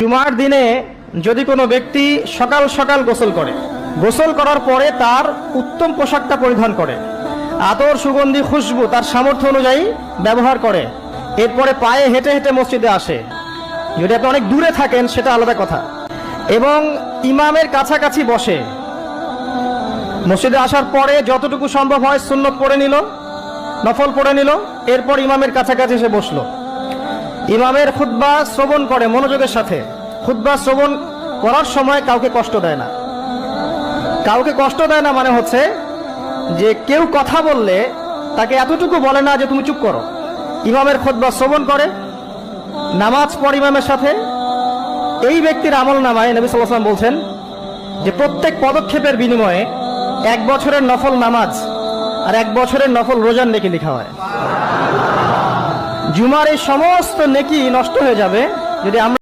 জুমার দিনে যদি কোনো ব্যক্তি সকাল সকাল গোসল করে, গোসল করার পরে তার উত্তম পোশাকটা পরিধান করে, আতর, সুগন্ধি, খুশবু তার সামর্থ্য অনুযায়ী ব্যবহার করে, এরপরে পায়ে হেঁটে হেঁটে মসজিদে আসে। যদি আপনি অনেক দূরে থাকেন, সেটা আলাদা কথা। এবং ইমামের কাছাকাছি বসে। মসজিদে আসার পরে যতটুকু সম্ভব হয় সুন্নত পড়ে নিল, নফল পড়ে নিল, এরপর ইমামের কাছাকাছি এসে বসল। ইমামের খুতবা শ্রবণ করে মনোযোগের সাথে। খুতবা শ্রবণ করার সময় কাউকে কষ্ট দেয় না। কাউকে কষ্ট দেয় না মানে হচ্ছে যে কেউ কথা বললে তাকে এতটুকু বলে না যে তুমি চুপ করো। ইমামের খুতবা শ্রবণ করে, নামাজ পড় ইমামের সাথে। এই ব্যক্তির আমল নামায় নবী সাল্লাম বলছেন যে প্রত্যেক পদক্ষেপের বিনিময়ে এক বছরের নফল নামাজ আর এক বছরের নফল রোজার নেকি লেখা হয়। জুমার এই সমস্ত নেকি নষ্ট হয়ে যাবে যদি আমরা